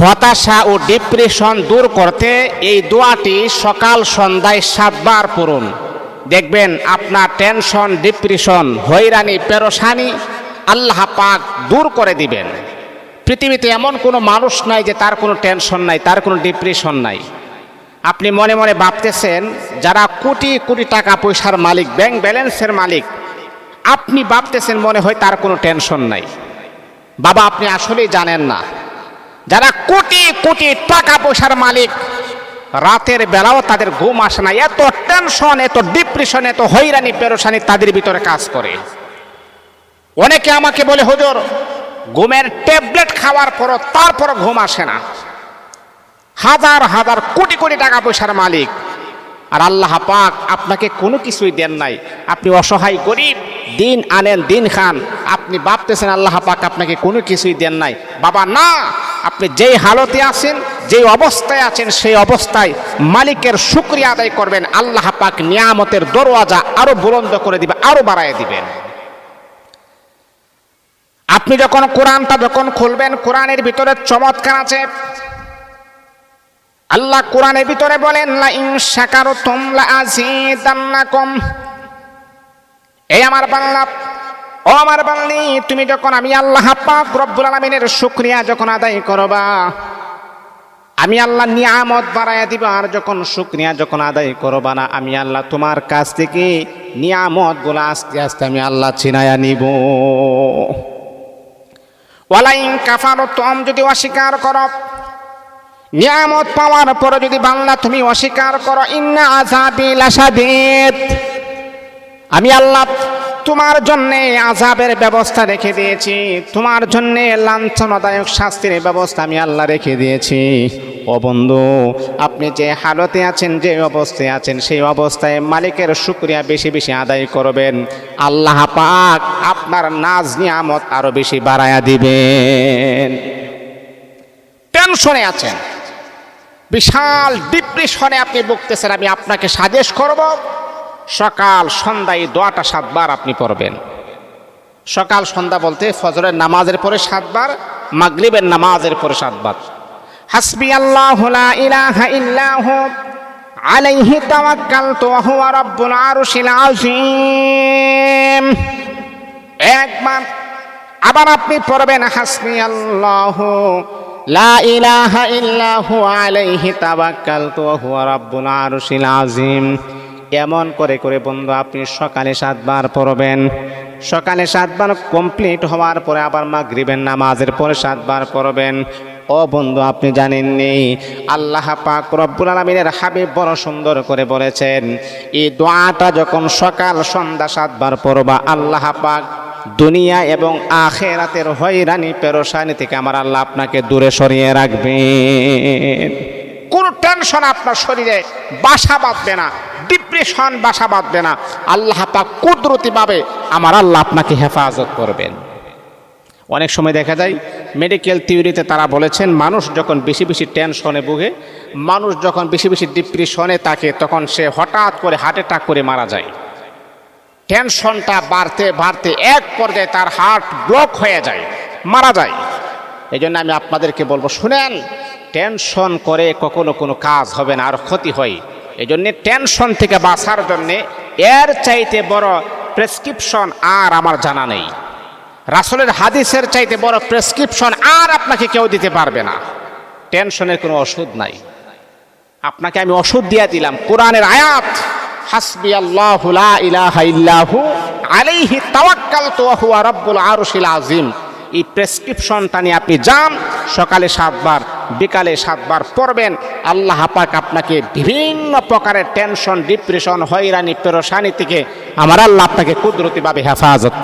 হতাশা ও ডিপ্রেশন দূর করতে এই দোয়াটি সকাল সন্ধ্যায় সাতবার পড়ুন। দেখবেন আপনার টেনশন ডিপ্রেশন হয়রানি পেরোসানি আল্লাহ পাক দূর করে দিবেন। পৃথিবীতে এমন কোনো মানুষ নাই যে তার কোনো টেনশন নাই, তার কোনো ডিপ্রেশন নাই। আপনি মনে মনে ভাবতেছেন, যারা কোটি কোটি টাকা পয়সার মালিক ব্যাংক ব্যালেন্সের মালিক, আপনি ভাবতেছেন মনে হয় তার কোনো টেনশন নাই। বাবা, আপনি আসলেই জানেন না। যারা কোটি কোটি টাকা পয়সার মালিক, রাতের বেলাও তাদের ঘুম আসে না। এত টেনশন এত ডিপ্রেশন এত হয়রানি পেরোসানি তাদের ভিতরে কাজ করে। অনেকে আমাকে বলে, হুজুর, ঘুমের ট্যাবলেট খাওয়ার পরও তারপরও ঘুম আসে না। হাজার হাজার কোটি কোটি টাকা পয়সার মালিক। আর আল্লাহ পাক আপনাকে কোনো কিছুই দেন নাই। আপনি অসহায়, গরিব, দিন আনেন, দিন খান। আপনি ভাবতেছেন আল্লাহ পাক আপনাকে কোনো কিছুই দেন নাই। বাবা, না! আপনি যেই হালতে আছেন, যেই অবস্থায় আছেন, সেই অবস্থায় মালিকের শুক্রিয়া আদায় করবেন, আল্লাহ পাক নিয়ামতের দরওয়াজা আরও বুলন্দ করে দিবে, আরও বাড়ায় দিবেন। আপনি যখন কোরআনটা যখন খুলবেন, কোরআনের ভিতরে চমৎকার আছে, আল্লাহ কোরআনের ভিতরে বলেন লা ইন শাকারতুম লা আযীদান্নাকুম এই আমার বাংলা ও আমার বাংলি তুমি যখন আমি আল্লাহ পাক রব্বুল আলামিনের শুকরিয়া যখন আদায় করবা, আমি আল্লাহ নিয়ামত বাড়াইয়া দিব, আর যখন শুকরিয়া যখন আদায় করবা না, আমি আল্লাহ তোমার কাছ থেকে নিয়ামতগুলো আস্তে আস্তে আমি আল্লাহ চিনায়া নিব। ওয়ালাইন কাফারতুম, যদি অস্বীকার করো, নিয়ামত পাওয়ার পরে যদি বাংলা তুমি অস্বীকার করো, ইন্না আজাবি লাসাদিদ আমি আল্লাহ তোমার জন্যে আজাবের ব্যবস্থা রেখে দিয়েছি। তোমার জন্যে লাঞ্ছনদায়ক শাস্তির ব্যবস্থা আমি আল্লাহ রেখে দিয়েছি। ও বন্ধু, আপনি যে হালতে আছেন, যে অবস্থায় আছেন, সেই অবস্থায় মালিকের শুক্রিয়া বেশি বেশি আদায় করবেন। আল্লাহ পাক আপনার নাজ নিয়ামত আরও বেশি বাড়ায়া দিবেন। টেনশনে আছেন। বিশাল ডিপ্রেশনে আপনি ভুগতেছেন, আমি আপনাকে সাজেস্ট করব। সকাল সন্ধ্যায় দোয়াটা সাতবার আপনি পড়বেন। সকাল সন্ধ্যা বলতে ফজরের নামাজের পরে সাতবার, মাগরিবের নামাজের পরে সাতবার। হাসবি আল্লাহ ইলাহা ইল্লাহু আলাইহি তাওয়াক্কালতু ওয়া হুয়া রাব্বুল আরশিল আযীম। একবার আবার আপনি পড়বেন, হাসবি আল্লাহ লা ইলাহা ইল্লাহু আলাইহি তাওয়াক্কালতু ওয়া হুয়া রাব্বুল আরশিল আযীম। এমন করে করে বন্ধু, আপনি সকালে সাতবার পড়বেন। সকালে সাতবার কমপ্লিট হওয়ার পরে আবার মাগরিবের নামাজের পরে সাতবার পড়বেন। ও বন্ধু, আপনি জানেননি, আল্লাহ পাক রব্বুল আলমিনের হাবিব বড় সুন্দর করে বলেছেন, এই দোয়াটা যখন সকাল সন্ধ্যা সাতবার পড়বা, আল্লাহ পাক দুনিয়া এবং আখেরাতের হয়রানি পেরোসানি থেকে আমার আল্লাহ আপনাকে দূরে সরিয়ে রাখবেন। কোনো টেনশন আপনার শরীরে বাসা বাঁধবে না। ডিপ্রেশন বাসা বাঁধবে না। আল্লাহ পাক কুদরতিভাবে আমার আল্লাহ আপনাকে হেফাজত করবেন। অনেক সময় দেখা যায় মেডিকেল থিওরিতে তারা বলেছেন, মানুষ যখন বেশি বেশি টেনশনে ভুগে, মানুষ যখন বেশি বেশি ডিপ্রেশনে থাকে, তখন সে হঠাৎ করে হার্ট অ্যাটাক করে মারা যায়। টেনশনটা বাড়তে বাড়তে এক পর্যায়ে তার হার্ট ব্লক হয়ে যায়, মারা যায়। এই জন্য আমি আপনাদেরকে বলব, শুনেন টেনশন করে কখনো কোনো কাজ হবে না, আর ক্ষতি হয় এই জন্যে টেনশন থেকে বাঁচার জন্যে এর চাইতে বড় প্রেসক্রিপশন আর আমার জানা নেই। রাসলের হাদিসের চাইতে বড় প্রেসক্রিপশন আর আপনাকে কেউ দিতে পারবে না। টেনশনের কোনো ওষুধ নাই। আপনাকে আমি ওষুধ দিয়ে দিলাম, কোরআনের আয়াত, হাসবি আল্লাহ ইলাহা ইল্লাহু আলাইহি তাওয়াক্কালতু ওয়া হুয়া রাব্বুল আরশিল আযীম। এই প্রেসক্রিপশনটা নিয়ে আপনি যান, সকালে সাতবার বিকালে সাতবার পড়বেন। আল্লাহ পাক আপনাকে বিভিন্ন প্রকারের টেনশন ডিপ্রেশন হয়রানি পেরোসানি থেকে আমার আল্লাহ আপনাকে কুদরতিভাবে হেফাজত